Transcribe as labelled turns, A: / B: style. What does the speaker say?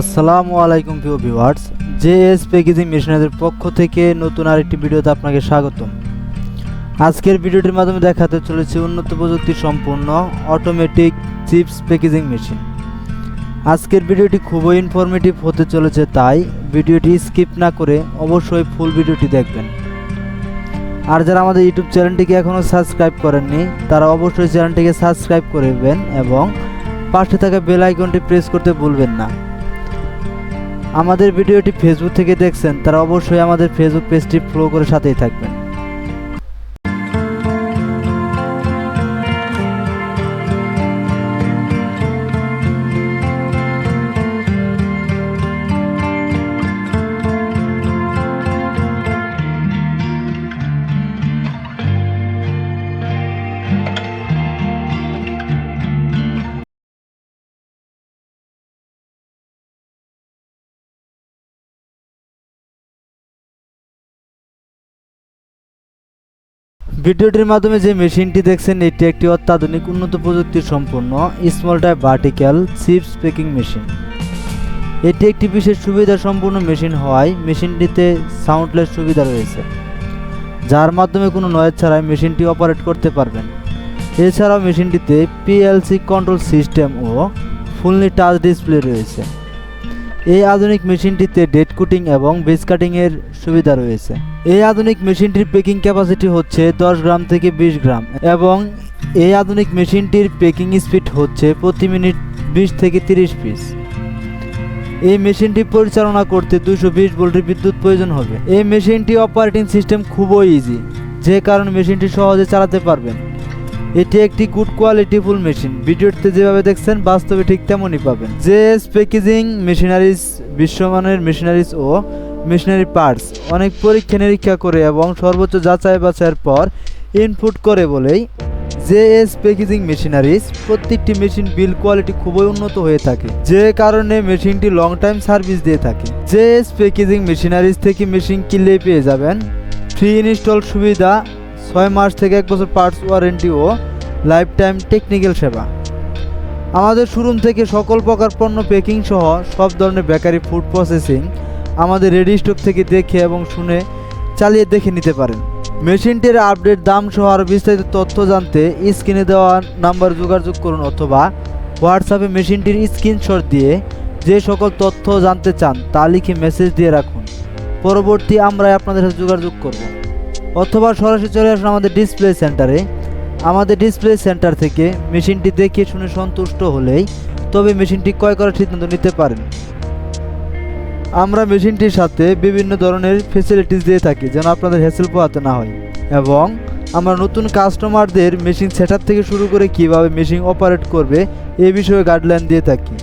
A: আসসালামু আলাইকুম প্রিয় ভিউয়ার্স জেএস প্যাকেজিং মেশিনারির পক্ষ থেকে নতুন আরেকটি ভিডিওতে আপনাকে স্বাগতম। আজকের ভিডিওটির মাধ্যমে দেখাতে চলেছে উন্নত প্রযুক্তি সম্পূর্ণ অটোমেটিক চিপস প্যাকেজিং মেশিন আজকের ভিডিওটি খুবই ইনফরমেটিভ হতে চলেছে, তাই ভিডিওটি স্কিপ না করে অবশ্যই ফুল ভিডিওটি দেখবেন। আর যারা আমাদের ইউটিউব চ্যানেলটিকে এখনও সাবস্ক্রাইব করেননি, তারা অবশ্যই চ্যানেলটিকে সাবস্ক্রাইব করবেন এবং পাশে থাকা বেল আইকনটি প্রেস করতে ভুলবেন না। আমাদের ভিডিওটি ফেসবুক থেকে দেখছেন তারা অবশ্যই আমাদের ফেসবুক পেজটি ফলো করে সাথেই থাকবেন। ভিডিওটির মাধ্যমে যে মেশিনটি দেখছেন, এটি একটি অত্যাধুনিক উন্নত প্রযুক্তি সম্পন্ন small type vertical chips packing machine এটি একটি বিশেষ সুবিধা সম্পূর্ণ মেশিন হওয়ায় মেশিনটিতে সাউন্ডলেস সুবিধা রয়েছে, যার মাধ্যমে কোনো নয়েজ ছাড়াই মেশিনটি অপারেট করতে পারবেন। এছাড়াও মেশিনটিতে পিএলসি কন্ট্রোল সিস্টেম ও ফুললি টাচ ডিসপ্লে রয়েছে। এই আধুনিক মেশিনটিতে ডেট কুটিং এবং বেস কাটিংয়ের সুবিধা রয়েছে। এই আধুনিক মেশিনটির পেকিং ক্যাপাসিটি হচ্ছে দশ গ্রাম থেকে বিশ গ্রাম এবং এই আধুনিক মেশিনটির পেকিং স্পিড হচ্ছে প্রতি মিনিট বিশ থেকে তিরিশ পিস এই মেশিনটি পরিচালনা করতে দুশো বিশ ভোল্টের বিদ্যুৎ প্রয়োজন হবে। এই মেশিনটি অপারেটিং সিস্টেম খুবই ইজি যে কারণে মেশিনটি সহজে চালাতে পারবেন। এটি একটি গুড কোয়ালিটি ফুল মেশিন ভিডিওতে যেভাবে দেখছেন, বাস্তবে ঠিক তেমনই পাবেন। জেএস প্যাকেজিং মেশিনারিজ, বিশ্বমানের মেশিনারিজ ও মেশিনারি পার্টস। অনেক পরীক্ষা নিরীক্ষা করে এবং সর্বোচ্চ যাচাই বাছাইয়ের পর ইনপুট করে বলেই জেএস প্যাকেজিং মেশিনারিজ, প্রত্যেকটি মেশিন বিল কোয়ালিটি খুবই উন্নত হয়ে থাকে। যে কারণে মেশিনটি লং টাইম সার্ভিস দিয়ে থাকে। জেএস প্যাকেজিং মেশিনারিজ থেকে মেশিন কিনলেই পেয়ে যাবেন। ফ্রি ইনস্টল সুবিধা ছয় মাস থেকে এক বছর পার্টস ওয়ারেন্টি ও লাইফ টাইম টেকনিক্যাল সেবা। আমাদের শোরুম থেকে সকল প্রকার পণ্য প্যাকিং সহ সব ধরনের বেকারি ফুড প্রসেসিং আমাদের রেডি স্টক থেকে দেখে এবং শুনে চালিয়ে দেখে নিতে পারেন। মেশিনটির আপডেট দাম সহ আরও বিস্তারিত তথ্য জানতে স্ক্রিনে দেওয়া নাম্বার যোগাযোগ করুন অথবা হোয়াটসঅ্যাপে মেশিনটির স্ক্রিনশট দিয়ে যে সকল তথ্য জানতে চান তা লিখে মেসেজ দিয়ে রাখুন। পরবর্তী আমরা আপনাদের সাথে যোগাযোগ করব। অথবা সরাসরি চলে আসুন আমাদের ডিসপ্লে সেন্টারে আমাদের ডিসপ্লে সেন্টার থেকে মেশিনটি দেখে শুনে সন্তুষ্ট হলেই তবে মেশিনটি ক্রয় করার সিদ্ধান্ত নিতে পারেন। আমরা মেশিনটির সাথে বিভিন্ন ধরনের ফেসিলিটিস দিয়ে থাকি যেন আপনাদের হ্যাসেল পোহাতে না হয়। এবং আমরা নতুন কাস্টমারদের মেশিন সেটআপ থেকে শুরু করে কীভাবে মেশিন অপারেট করবে এই বিষয়ে গাইডলাইন দিয়ে থাকি।